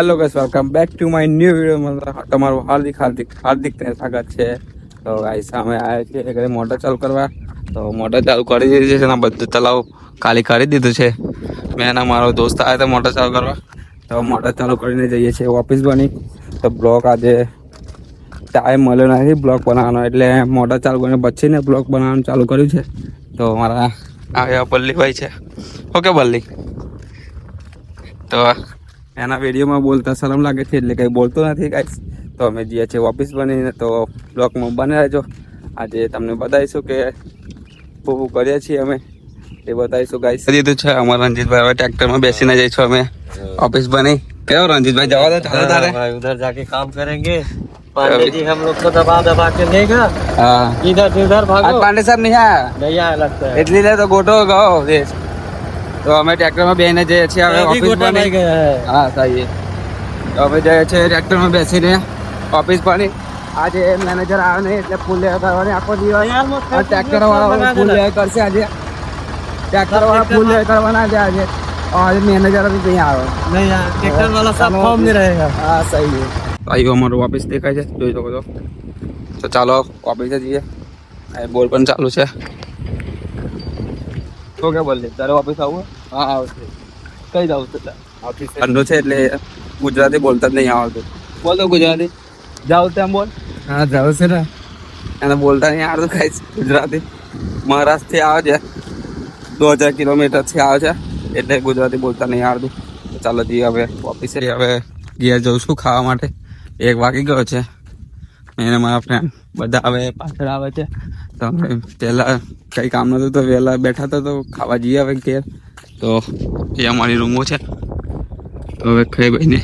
Hello guys welcome back to my new video તમારું હાર્દિક હાર્દિક હાર્દિક તે સ્વાગત છે. તો ગાઈસ અમે આવ્યા છીએ ઘરે મોટર ચાલુ કરવા. તો મોટર ચાલુ કરી દીધી છે અને બધું તલાવ ખાલી કરી દીધું છે. મેં અને મારો દોસ્ત આવ્યો હતો મોટર ચાલુ કરવા. તો મોટર ચાલુ કરીને જઈએ છીએ ઓફિસ બની. તો બ્લોક આજે ટાઈમ મળ્યો નથી, બ્લોક બનાવવાનો. એટલે મોટર ચાલુ કરીને પછીને બ્લોક બનાવવાનું ચાલુ કર્યું છે. તો મારા આવ્યા બલ્લીભાઈ છે. ઓકે બલ્લી તો એના વિડીયોમાં બોલતા શરમ લાગે છે એટલે કંઈ બોલતો નથી ગાઈસ તો અમે જઈએ છીએ ઓફિસ બનીને તો બ્લોગમાં બને રહેજો આજે તમને બતાવીશું કે શું શું કરીએ છીએ અમે એ બતાવીશું ગાઈસ દીધું છે અમારા રણજીતભાઈ હવે ટ્રેક્ટરમાં બેસીને જઈશું અમે ઓફિસ બની કેવો રણજીતભાઈ જવા દો ચાલો તારે भाई उधर जाके काम करेंगे पांडे जी हम लोग को दबा दबा के लेगा હા इधर से उधर આજ भागो પાંડે સાહેબ નહીં આયા नहीं आया लगता है એટલી લે તો ગોટો ગયો દેશ તો અમે ટ્રેક્ટરમાં બેસીને જઈએ છીએ હવે ઓફિસ હા સાહેબ. તો અમે જઈએ છીએ ટ્રેક્ટરમાં બેસીને ઓફિસ પણ આજે મેનેજર આવે ને એટલે ફૂલ લેવા કરવાની આખો દિવસ. ટ્રેક્ટર વાળા ફૂલ લેવા કરશે આજે. ટ્રેક્ટર વાળા ફૂલ લેવા કરવાના છે આજે. આજે મેનેજર બી નહીં આવે. નહીં ટ્રેક્ટર વાળા સાફ ફોર્મ નહીં રહેગા. હા સહી ભાઈ અમારું ઓફિસ દેખાય છે. જોઈ શકો છો. તો ચાલો ઓફિસે જઈએ. બોલ પણ ચાલુ છે. તો કે બોલે તારે વાપસ આવું હા આવશે. કઈ જ આવશે ઓફિસ ઠંડો છે એટલે ગુજરાતી બોલતા જ નહીં આવડતું. બોલ તો ગુજરાતી. જાવ તેમ બોલ. હા જાવ છે ને. એને બોલતા નહીં આવડતું ખાઈ ગુજરાતી. મહારાષ્ટ્રથી આવે છે. દો હજાર કિલોમીટરથી આવે છે. એટલે ગુજરાતી બોલતા નહીં આવડતું. ચાલો જઈએ હવે ઓફિસે હવે ગયા જઉં છું ખાવા માટે. એક વાગી ગયો છે. એને મારા ફ્રેન્ડ બધા હવે પાછળ આવે છે. તો અમે પહેલાં કંઈ કામ નહોતું તો વહેલા બેઠા હતા તો ખાવા જઈએ હવે ઘેર. તો એ અમારી રૂમો છે. તો હવે ખાઈ ભાઈને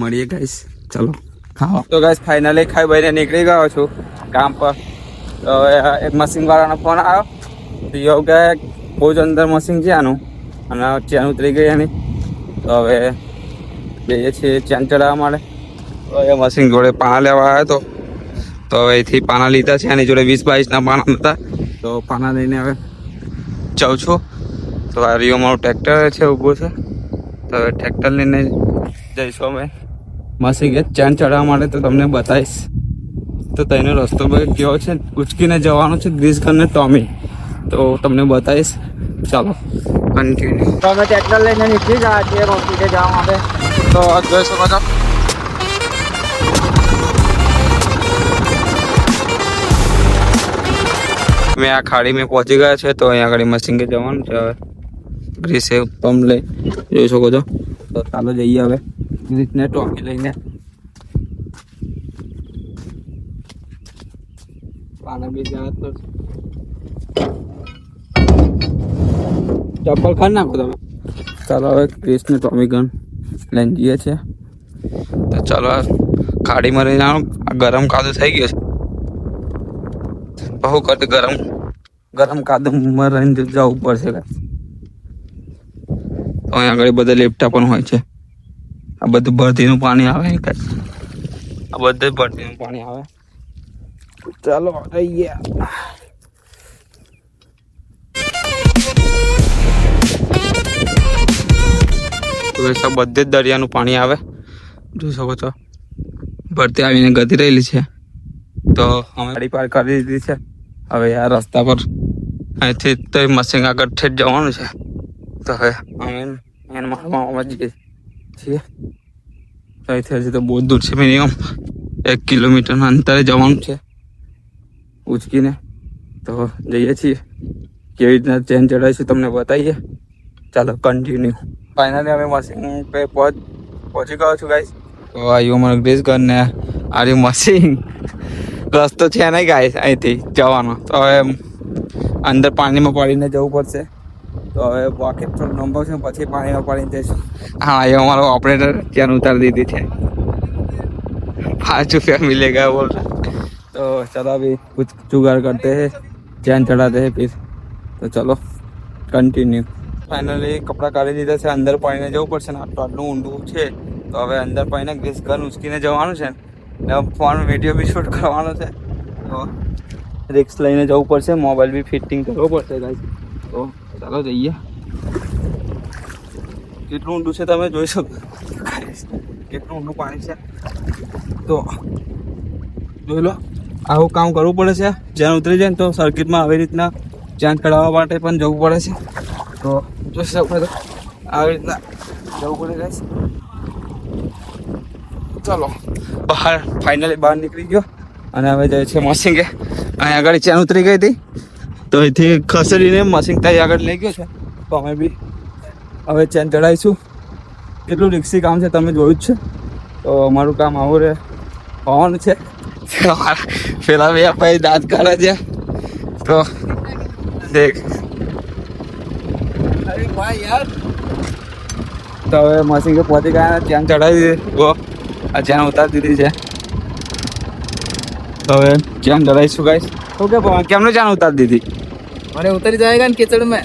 મળીએ ગાઈસ ચલો, ખાવા. તો ગાઈસ ફાઇનલી ખાઈ ભાઈને નીકળી ગયો છું કામ પર. તો એક મશીન વાળાનો ફોન આવ્યો. તો એવું કે બહુ જ અંદર મશીન છે આનું. અને ચેન ઉતરી ગઈ એની. તો હવે જઈએ છીએ ચેન ચડાવવા માટે. તો એ મશીન જોડે પાણા લેવા આવ્યો તો તો હવે અહીંથી પાના લીધા છે એની જોડે વીસ બાવીસના પાના હતા. તો પાના લઈને હવે જાઉં છું. તો આ રહ્યું મારું ટ્રેક્ટર છે ઊભું છે. તો હવે ટ્રેક્ટર લઈને જઈશું અમે. મશીન ચેન ચડાવવા માટે તો તમને બતાવીશ. તો તેનો રસ્તો ભાઈ કેવો છે ઉચકીને જવાનો છે ગ્રીસ ઘરને ટોમી તો તમને બતાવીશ. ચાલો કન્ટિન્યુ તો અમે ટ્રેક્ટર લઈને નીકળી ગયા છીએ ઓફિસે જવા માટે. તો જોઈ શકો છો મેં આ ખાડી મેં પહોંચી ગયા છે, તો અહીંયા આગળ મશીન કે જવાનું છે હવે. ગ્રીસે પંપ લઈ જોઈ શકો છો. તો ચાલો જઈએ હવે. ગ્રીસને ટોકી લઈને. પાના બી જવા તો ચપ્પલ ખાઈ નાખો તમે. ચાલો હવે ક્રિસને ટોમી ગન લઈને જઈએ છીએ. તો ચાલો ખાડી ખાડીમાં રહીને ગરમ કાદુ થઈ ગયો છે. બહુ કટ ગરમ. ગરમ કાદુમાં રહીને જવું પડશે. તો અહીંયા આગળ બધા લેપટા પણ હોય છે. આ બધું ભરતીનું પાણી આવે કાંઈ. આ બધું ભરતીનું પાણી આવે. ચાલો guys, બધે જ દરિયાનું પાણી આવે. જોઈ શકો છો. ભરતી આવીને ગતિ રહેલી છે. તો અમે ગાડી પાર કરી દીધી છે. હવે આ રસ્તા પર અહીંથી તો મશીન આગળ ઠેઠ જવાનું છે. તો હવે અમે મેન મારવામાં જઈએ છીએ. તો અહીંથી હજી તો બહુ દૂર છે મિનિમમ એક કિલોમીટરના અંતરે જવાનું છે. ઉચકીને તો જઈએ છીએ. કેવી રીતના ચેન ચડાવીશું તમને બતાવીએ. ચાલો કન્ટિન્યુ ફાઇનલી અમે મશીન પે પહોંચ પહોંચી ગયો છું ગાઈસ તો આ યુ મને ગ્રેસ ઘર ને આ મશીન રસ્તો છે નહીં ગાય અહીંથી જવાનો. તો હવે અંદર પાણીમાં પડીને જવું પડશે. તો હવે બાકી પર નંબર છે, પછી પાણીમાં પડીને જઈશું. હા, એ અમારો ઓપરેટર ત્યાં ઉતારી દીધી છે. પાંચ રૂપિયા મિલે ગયા બોલ. તો ચલો અભી કુછ જુગાડ કરતે હે, ધ્યાન ચડાતે હે ફીર. તો ચલો કન્ટિન્યુ ફાઇનલી કપડાં કાઢી દીધા છે, અંદર પાણીને જવું પડશે ને આટલું આટલું ઊંડું છે. તો હવે અંદર પાણીને ગ્રીસ ઘર ઉચકીને જવાનું છે. ને ફોન વીડિયો બી શૂટ કરવાનો છે. તો રિક્સ લઈને જવું પડશે મોબાઈલ બી ફિટિંગ કરવો પડશે ગાઈસ તો ચાલો જઈએ. કેટલું ઊંડું છે તમે જોઈ શકો. કેટલું ઊંડું પાણી છે. તો જોઈ લો, આવું કામ કરવું પડે છે. જ્યાં ઉતરી જાય ને તો સર્કિટમાં આવી રીતના ચેન કઢાવવા માટે પણ જવું પડે છે. તો જોઈ શકો તો આવી રીતના જવું પડે, guys. ચાલો. બહાર ફાઇનલી બહાર નીકળી ગયો. અને હવે જાય છે મસિંગે અહીંયા આગળ ચેન ઉતરી ગઈ હતી. તો અહીંથી ખસેડીને મસિંગ ત્યાં આગળ લઈ ગયો છે. તો અમે બી હવે ચેન ચડાવીશું કેટલું રિક્ષી કામ છે તમે જોયું જ છે. તો અમારું કામ આવું રહે. હોવાનું છે. પેલા બે ભાઈ દાંત કાઢે છે. તો દેખ. તો હવે મસિંગે પહોંચી ગયા ચેન ચડાવી દે વો આ ચેન ઉતારી દીધી છે તો હવે ચેન ચડાવીશું ગાઈશ તો કે પણ કેમનું ચેન ઉતારી દીધી अरे उतर जाएगा ना कीचड़ में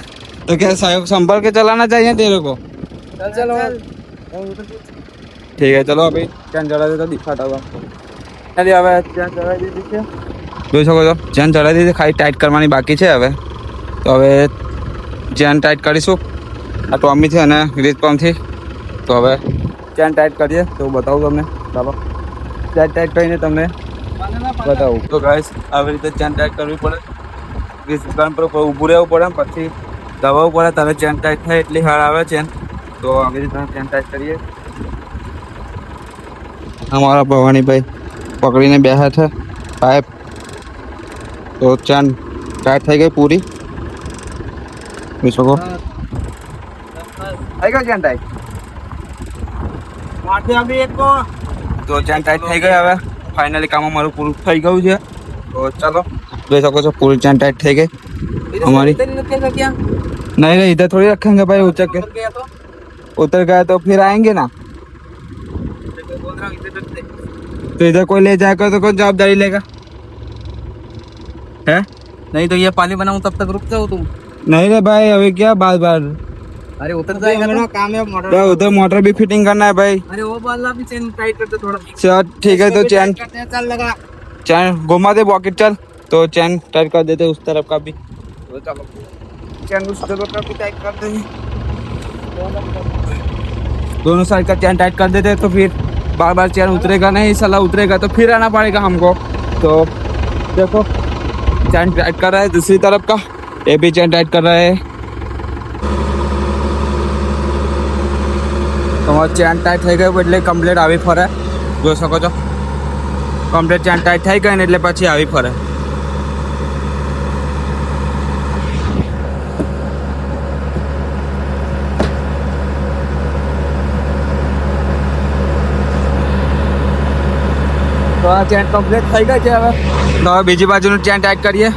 तो क्या साहब संभल के चलाना चाहिए तेरे को चल चल ठीक है चलो अभी चैन चढ़ा दे तो दिखाता हुआ चलिए હવે ચેન ચડાવી દીધી છે જોઈ શકો છો ચેન ચડાવી દીધી ખાલી ટાઈટ કરવાની બાકી છે હવે તો હવે ચેન ટાઈટ કરીશું આ ટોમી છે અને ગ્રીસ પંપથી તો હવે ચેન ટાઈટ કરીએ તો બતાવું તમને ચાલો. ચેન ટાઈટ કરીને તમને બતાવું. તો ગાઈસ આવી રીતે ચેન ટાઈટ કરવી પડે. વીસ દુકાન પર ઊભું રહેવું પડે પછી દબાવવું પડે. તારે ચેન ટાઈટ થાય એટલી હાર આવે ચેન તો આવી રીતે ચેન ટાઈટ કરીએ. અમારા ભવાનીભાઈ પકડીને બેસા છે. પાઇપ તો ચેન ટાઈટ થઈ ગઈ પૂરી. જોઈ શકો? થઈ ગયો ચેન ટાઈટ માથે આવી એક તો ચેન ટાઈટ થઈ ગઈ હવે ફાઇનલી કામ અમારું પૂરું થઈ ગયું છે તો ચાલો જોઈ શકો છો પૂરી ચેન ટાઈટ થઈ ગઈ हमारी- इधर नहीं रखेगा क्या नहीं नहीं इधर थोड़ी रखेंगे भाई ऊंचा के उतर गया तो उतर गया तो फिर आएंगे ना बोल रहा हूँ इधर रख दे तो इधर कोई ले जाएगा तो कौन जवाबदारी लेगा है नहीं तो ये पानी बनाऊं तब तक रुक जाओ तुम नहीं रे भाई अभी क्या बार बार अरे उतर जाएगा तो काम है मोटर भाई उधर मोटर भी फिटिंग करना है भाई। अरे वो वाला भी चेन टाइट कर दे थोड़ा। चल ठीक है तो चैन चल लगा। चैन घुमा दे पॉकेट चल। तो चैन टाइट कर देते उस तरफ़ का भी। तो चैन उस तरफ़ का भी टाइट कर देंगे। दोनों साइड का चैन टाइट कर देते तो फिर बार बार चैन उतरेगा नहीं सला उतरेगा तो फिर आना पड़ेगा हमको। तो देखो चैन टाइट कर रहा है दूसरी तरफ़ का ये भी चैन टाइट कर रहा है। તમારો ચેન ટાઈટ થઈ ગયો એટલે કમ્પ્લેટ આવી ફરે. જોઈ શકો છો. કમ્પ્લેટ ચેન ટાઈટ થઈ ગઈ ને એટલે પછી આવી ફરે. તો આ ચેન કમ્પ્લીટ થઈ ગઈ છે હવે. તો હવે બીજી બાજુનું ચેન ટાઈટ કરીએ.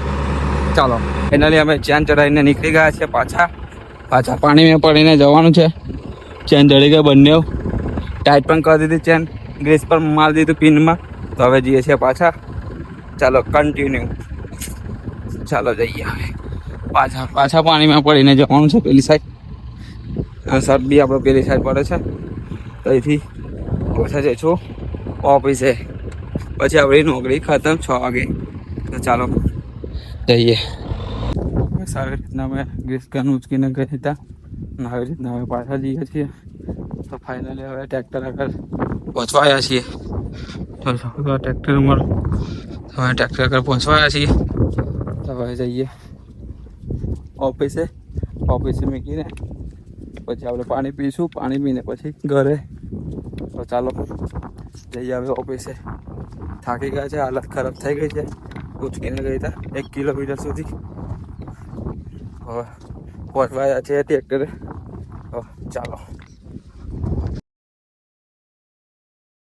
ચાલો. ફાઇનલી અમે ચેન ચડાવીને નીકળી ગયા છીએ પાછા. પાછા પાણીમાં પડીને જવાનું છે. ચેન ચડી ગઈ બંને ટાઈટ પણ કરી દીધી ચેન. ગ્રીસ પર મારી દીધું પિનમાં. તો હવે જઈએ છીએ પાછા. ચાલો કન્ટિન્યુ ચાલો, જઈએ હવે. પાછા પાછા પાણીમાં પડીને જવાનું છે પેલી સાઈડ સર બી આપણો પેલી સાઈડ પડે છે. તો અહીંથી પાછા જઈશું ઓફિસે પછી આપણી નોકરી ખતમ છ વાગે. તો ચાલો, જઈએ. સારી રીતના અમે ગ્રીસ ગન ઉચકીને ગયા હતા. આવી રીતના હવે પાછા જઈએ છીએ. તો ફાઇનલી હવે ટ્રેક્ટર આગળ પહોંચવા છીએ. ટ્રેક્ટર અમારું. હવે ટ્રેક્ટર આગળ પહોંચવા છીએ. તો હવે જઈએ ઓફિસે ઓફિસે મૂકીને પછી આપણે પાણી પીશું, પાણી પીને પછી ઘરે. તો ચાલો જઈએ હવે ઓફિસે થાકી ગયા છે, હાલત ખરાબ થઈ ગઈ છે. ઉચકીને ગઈ હતા એક કિલોમીટર સુધી. હવે પહોંચવા છે ટ્રેક્ટરે ચાલો.